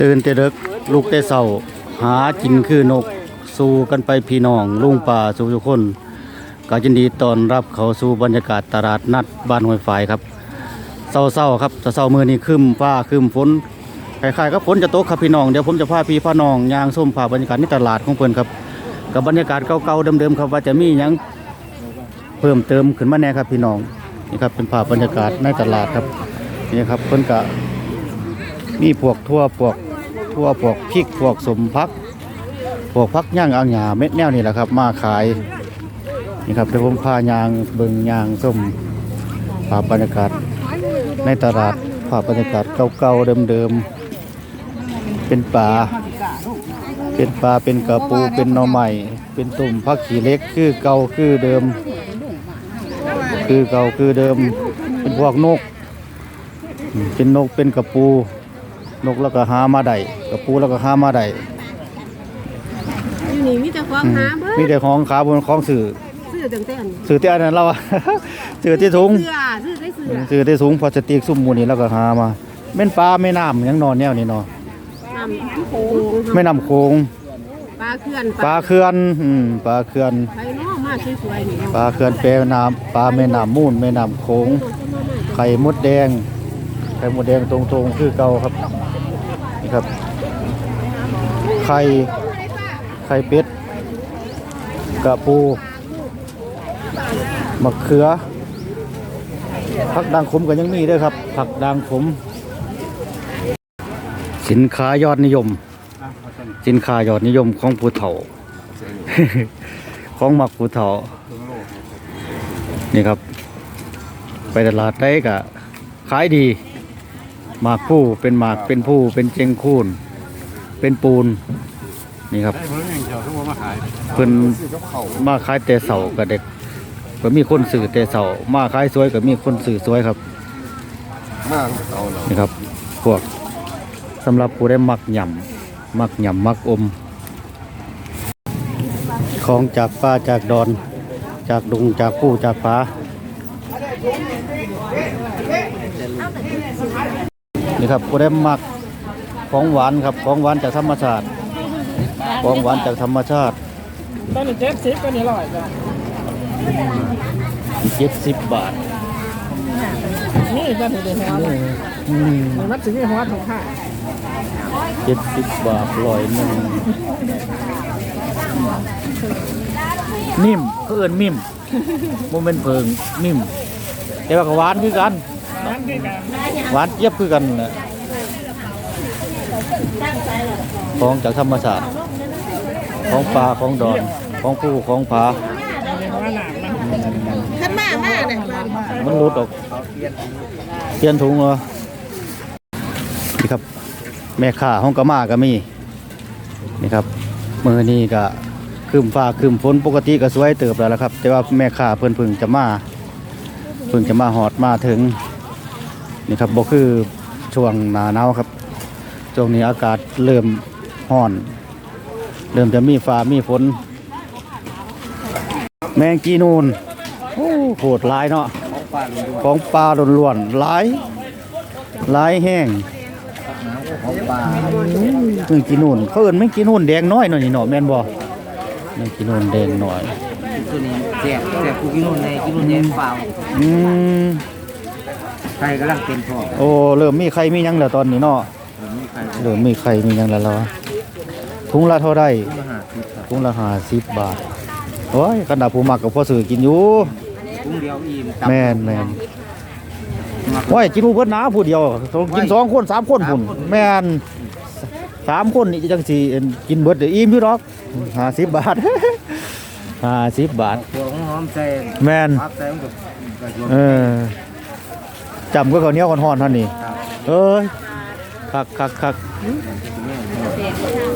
ตื่นแต่ดึกลูกแต่เศร้า หากินคือนก สู้กันไปพี่น้องลุงป่าสู่ทุกคนก็ยินดีตอนรับเขาสู่บรรยากาศตลาดนัดบ้านห้วยฝายครับเศร้าๆครับเศร้ามือนี้ครึมฟ้าครึมฝนคล้ายๆกับฝนจะตกครับพี่น้องเดี๋ยวผมจะพาพี่พาน้องยางส้มผ่าบรรยากาศในตลาดของเพิ่นครับกับบรรยากาศเก่าๆเดิมๆครับว่าจะมียังเพิ่มเติมขึ้นมาแน่ครับพี่น้องนี่ครับเป็นภาพบรรยากาศในตลาดครับนี่ครับเพิ่นกะ มีพวกทั่วพวกทั่วพวกพริกพวกสมพักพวกพักย่างอ่างหยาเม็ดแนวนี่แหละครับ มาขายนี่ครับเดี๋ยวผมพายางเบิงยางส้มภาพบรรยากาศในตลาดภาพบรรยากาศเก่าๆเดิมๆเป็นป่าเป็นปลาเป็นกระปูเป็นหน่อไม้เป็นตุ่มพักขี้เล็กคือเก่าคือเดิม คือเก่าคือเดิม เป็นพวกนก เป็นนกเป็นกระปู นกแล้วก็หามาได้กระปูแล้วก็หามาได้อยู่นี่มีแต่ของอืมหาเบิ่มีแต่ของขาบนของสื่อซื้อตั้งแต่อันสื่อที่อันนั้นเราอะ สื่อที่ถุงเสื้อซื้อได้เสื้อสื่อที่ถุงพลาสติกซุ่มหมูนี่แล้วก็หามาแม่นปลาแม่น้ำหยังนอนแนวนี่เนาะน้ำโขงแม่น้ำโขงปลาเขื่อนปลาเขื่อนอืมปลาเขื่อนไปเนาะมาสวยๆนี่ปลาเขื่อนแปรน้ำปลาแม่น้ำมูลแม่น้ำโขงไข่มดแดงไข่มดแดงตรงๆคือเก่าครับนี่ ครับ ไข่ไข่เป็ดกระปูมะเขือผักดังขมก็ยังมีด้วยครับผักดังขมสินค้ายอดนิยม สินค้ายอดนิยมของผู้เฒ่า ของหมักผู้เฒ่า นี่ครับ ไปตลาดได้กะขายดี หมากผู้เป็นหมากเป็นผู้เป็นเจงคูนเป็นปูนนี่ครับไอ้เพิ่งอย่างเดียวทุกคนมาขายเพิ่นมาขายแต่เสากับเด็กก็มีคนสื่อแต่เสามาขายสวยก็มีคนสื่อสวยครับมากเอาเนาะนี่ครับพวกสำหรับผู้ได้มักหย่ำมักหย่ำมักอม ของจากป่าจากดอน จากดุงจากผู้จากฟ้า นี่ครับผู้ได้มักของหวานครับของหวานจากธรรมชาติของหวานจากธรรมชาติตอนนี้เจ็ดสิบก็นี่ร้อยจ้ะเจ็ดสิบบาทนี่ตอนนี้เดี๋ยวหัวมันอืมมันถึงมีหัวถุงห้าเจ็ดสิบบาทร้อยหนึ่งนิ่มเขาเอินมิ่มโมเมนเพิงนิ่มแต่ว่าก็หวานคือกันนั่น คือการหวานเจี๊ยบคือกันนะของจากธรรมชาติของปลาของดอนของผู้ของผาในหัวหนามมันขันมามาเนี่ยมันรุดออกเปลี่ยนถุงเหรอนี่ครับ แม่ค้าห้องกะมาก็มีนี่ครับมือนี้ก็คืมฟ้าคืมฝนปกติก็สวยเติบแล้วละครับ แต่ว่าแม่ค้าเพิ่นเพิ่งจะมาเพิ่งจะมาหอดมาถึง นี่ครับบ่คือช่วงหนาหนาวครับช่วงนี้อากาศเริ่มร้อน เริ่มจะมีฟ้ามีฝน แมงจีนูนโอ้โหดหลายเนาะของปลาล้วนๆหลายหลายแห้งของปลาแมงจีนูนเขาเอิ้นแมงจีนูนแดงน้อยหน่อยนี่เนาะแม่นบ่แมงจีนูนแดงน้อยตัวนี้แจกแจกกูกินนู่นเลยกินนู่นเนี่ยเปล่าอืม ใครกำลังเป็นพ่อโอ้เริ่มมีไข่มีหยังแล้วตอนนี้เนาะผมไม่ใครเริ่มมีไข่มีหยังแล้วล่ะถุงละเท่าใดมาหาคิดครับถุงละ50บาทโอ้ยขนาดผู้มักก็พอซื้อกินอยู่กุ้งเดียวอิ่มแม่นแม่นโอ้ยกินผู้เพิ่นหนาผู้เดียวต้องกินสองคนสามคนพุ่นแม่นสามคนนี่จังสิกินเบิดเดี๋ยวอิ่มอยู่ดอก50บาท50บาท ตัวของหอมใส่แม่นพักใส่มันก็กระโดดเออ จำก็ข้าวเหนียวห่อนๆท่านนี่เอ้ยคักคักคัก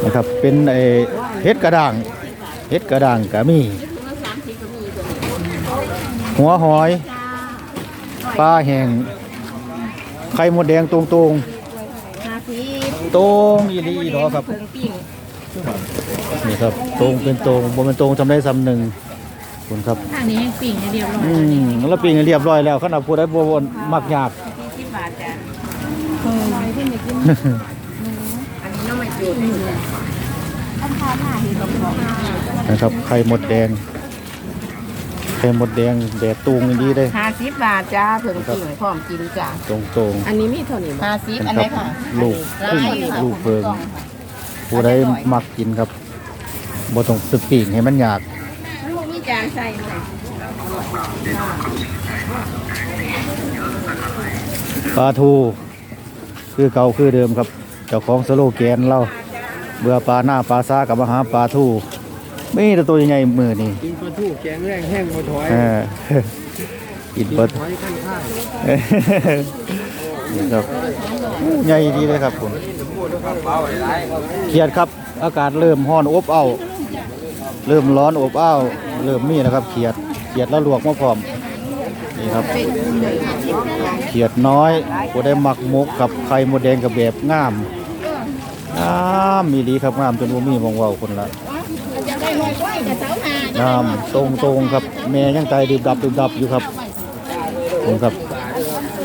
นะครับเป็นไอเฮ็ดกระด่างเฮ็ดกระด่างก็มีหัวหอยปลาแห้งไข่มดแดงตรงตรงตรงอีลีอีหรอครับเพิ่งปิ้งนี่ครับตรงเป็นตรงบ่เป็นตรงจำได้ซ้ำหนึ่ง คุณครับทางนี้ยังปิ้งให้เรียบร้อยอืมแล้วปีนี้เรียบร้อยแล้วขนาดผู้ใดบ่บ่มักยากที่บาทจ้ะเออขึ้นไปกินนะครับไข่มดแดงไข่มดแดงแดดตูงอย่างนี้เลยห้าสิบบาทจ้าเพิ่งกินพร้อมกินจ้าตรงตรงอันนี้มีเท่านี้บ่ห้าสิบๆอันคไหนรับค่ะลูกอันพึ่งนี้ค่ะลูกเพิงผู้ใดมักกินครับบ่ต้องสึกปีกให้มันยากลูกมี จานใส่ไหมปลาทู คือเก่าคือเดิมครับ เจ้าของสโลแกนเราเบื่อปลาหน้าปลาซากับมาหาปลาทูไม่แต่ตัวใหญ่ๆมือนี่กินปลาทูแกงแรงแห้งมาถอยเออกินเบิดถอยข้างข้างนี่ครับใหญ่ดีเลยครับผมเขียดครับ อากาศเริ่มร้อนอบอ้าวเริ่มร้อนอบอ้าว เริ่มมีนะครับเขียดเขียดแล้วลวกมาพร้อมนี่ครับเขียดน้อยก็ได้หมักหมกกับไข่มดแดงกับแบบงามงามมีดีครับงามจนว่ามีมองว่าคนละงามตรงตรงครับ แม่ยังใจดื่มดับดื่มดับอยู่ครับผมครับ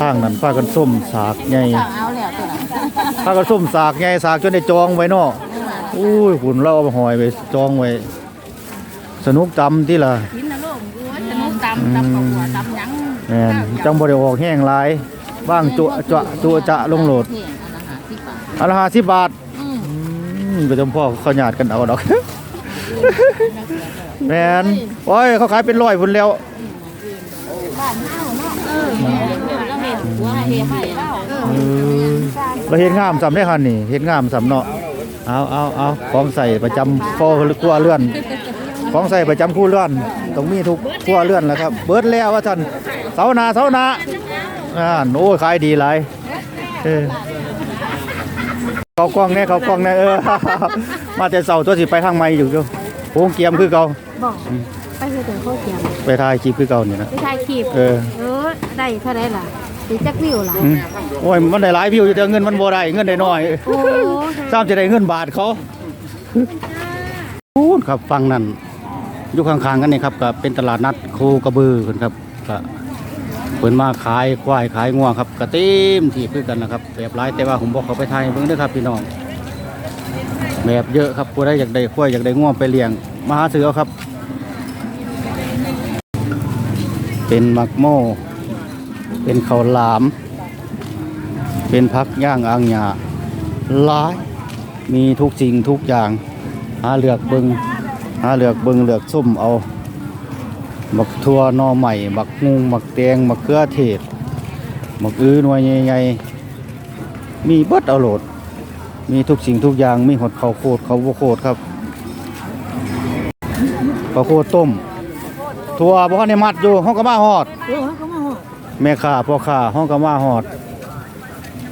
ข้างนั้นผ้ากันส้มสากใหญ่เอาแล้ากันส้มสากใหญ่สากจนได้จองไว้นาะอุ้ยหุ่นเราเอาหอยไปจองไว้ สนุกจำที่ล่ะกินนะลูกโอ้ยจะนุ่มตำตำกับหัวตำหยังแม่นจังบ่ได้ออกแห้งหลายบ้างจั่วจะจั่วจะลงโหลดเที่ยงอันละห้าสิบบาทอันละ50บาทอืมอืมก็จำพ่อเขาหยาดกันเอาดอก แมนโอ้ยเขาขายเป็นร้อยพุ่นแล้ว บ้านเฮาเนาะเออเราเห็นหัวเฮ็ดให้เราเออเออเราเห็นงามสำได้คันนี่เห็นงามสำเนาะเอาเอาเอาของใส่ประจำคอครัวเรือน ของใส่ประจำครัวเรือนต้องมีทุกครัวเรือนแหล้วครับ เบิดแล้วว่าท่านเสาหนาเสาหนาอ่าโอ้ยขายดีหลายเออเขากล้องแน่เขากล้องแน่เออมาแต่เสาตัวสิไปทางไม่อยู่อยู่โค้งเกียมคือเก่าบอกไปเฮ็ดถึงข้าวเกียมไปถ่ายคลิปคือเก่านี่นะไปถ่ายคลิปเออเออได้เท่าไหร่ล่ะสิจักวิวล่ะอืมโอ้ยมันได้หลายวิวอยู่แต่เงินมันบ่ได้เงินได้น้อยโอ้ซ้ำจะได้เงินบาทเขาพูดครับฟังนั่น อยู่ข้างๆกันนี่ครับก็เป็นตลาดนัดโคกระบือเพิ่นครับก็เพิ่นมาขายควายขายงัวครับก็เต็มที่คือกันนะครับแบบหลายแต่ว่าผมบอกเขาไปไทยเบิ่งด้ครับพี่น้องแบบเยอะครับผู้ใดอยากได้ควายอยากได้งัวไปเลี้ยงมาหาซื้อเอาครับ เป็นมักโมเป็นข้าวหลาม เป็นพักย่างอ่างหยาหลายมีทุกสิ่งทุกอย่างหาเลือกเบิง หาเลือกเบิงเลือกส้มเอาบักทัวนอใหม่บักงูบักแตงบักเขือเทศบักอื้อหน่วยใหญ่ๆมีเบิดเอาโหลด มีทุกสิ่งทุกอย่างมีหดเขาโคดข้าโคดครับข้าวโคดต้มทัวบ่ทันได้มัดอยู่ห้องก็มาหอดแม่ค้าพ่อค้าห้องก็มาฮอด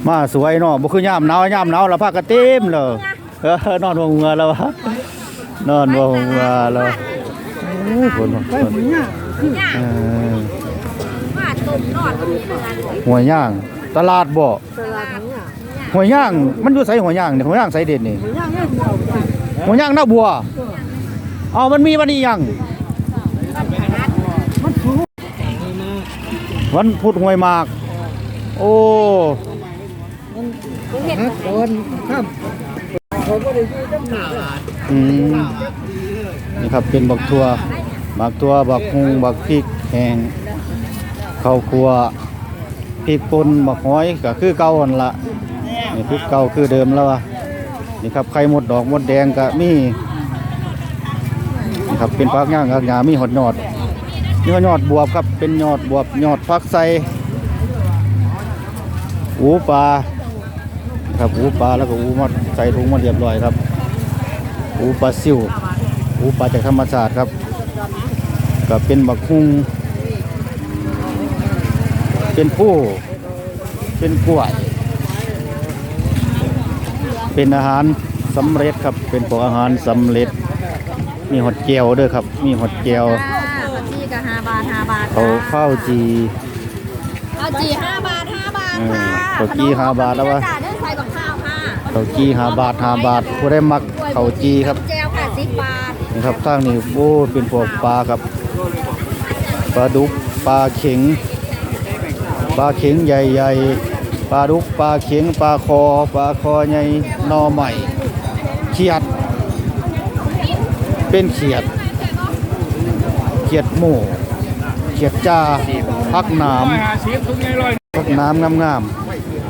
มาสวยเนาะบ่คือยามหนาวยามหนาวแล้วพากันเต็มเลยเออนอนวเงือแล้ววะ นอนวงเงือแล้วโอ้ฝนฝนเออหัวย่าง ตลาดบ่หัวย่าง มันอยู่ไสหัวย่างนี่หัวย่างไสเด็ดนี่หัวย่างหน้าบัวเอามันมีวันนี้ยังวันพุธหวยหมาก โอ้ อืมนี่ครับเป็นบักทัวบักทัวบักฮุงบักพริกแห้งข้าวคั่วพริกป่นบักหอยก็คือเก่าหั่นละนี่คือเก่าคือเดิมแล้ววะนี่ครับไข่หมดดอกหมดแดงก็มีนี่ครับเป็นผักย่างอักหยามีหอดยอดมีหอดยอดบวบครับเป็นยอดบวบยอดฟักใส่หูปลาครับหูปลาแล้วก็หูมา ใส่ถุงมาเรียบร้อยครับอูปลาซิวอูปลาจากธรรมชาติครับก็เป็นบักฮุงเป็นผู้เป็นกล้วย เป็นอาหารสำเร็จครับ เป็นพวกอาหารสำเร็จ มีหอดแก้วด้วยครับ มีหอดแก้วค่ะผัดจีกับห้าบาทห้าบาทเขาข้าวจีเอาจีห้าบาทห้าบาทเออค่ะข้าวจีห้าบาทแล้ววะ ข้าวจีห้าบาทห้าบาทผู้ได้มักข้าวจีครับแจวค่ะสิบบาทนี่ครับข้างนี้โอ้เป็นพวกปลาครับปลาดุกปลาเข็งปลาเข็งใหญ่ๆปลาดุกปลาเข็งปลาคอปลาคอใหญ่หนอใหม่ขียด เป็นเขียดเขียดหมูเขียดจ้าพักหนามหาสิบทุกไงร้อยพักน้ำงามงาม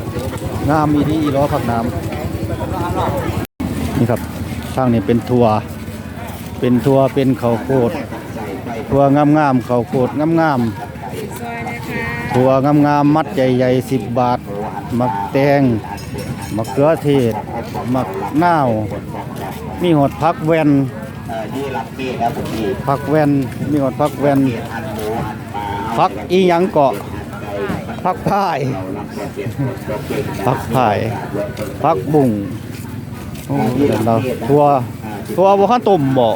ๆงามอีดีอีล้อพักน้ำ นี่ครับทางนี้เป็นทัวเป็นทัวเป็นเขาวโคดทัวงามงามๆเขาวโคดงามงามๆทัวงามงามๆมัดใหญ่ๆสิบบาท มักแตงมักเกลือเทศมักนาว มีหอดพักแวนพักแวนมีหอดพักแวนพักอีหยังเกาะพักพายพักพายพักบุ่ง โอ้เดี๋ยวเราทัวทัวบ่คันต้มบ่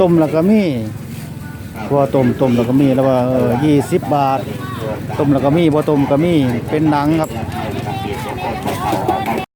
ต้มแล้วก็มีทัวต้มต้มแล้วก็มีแล้วว่ายี่สิบาทต้มแล้วก็มีบ่ต้มก็มีเป็นหนังครับ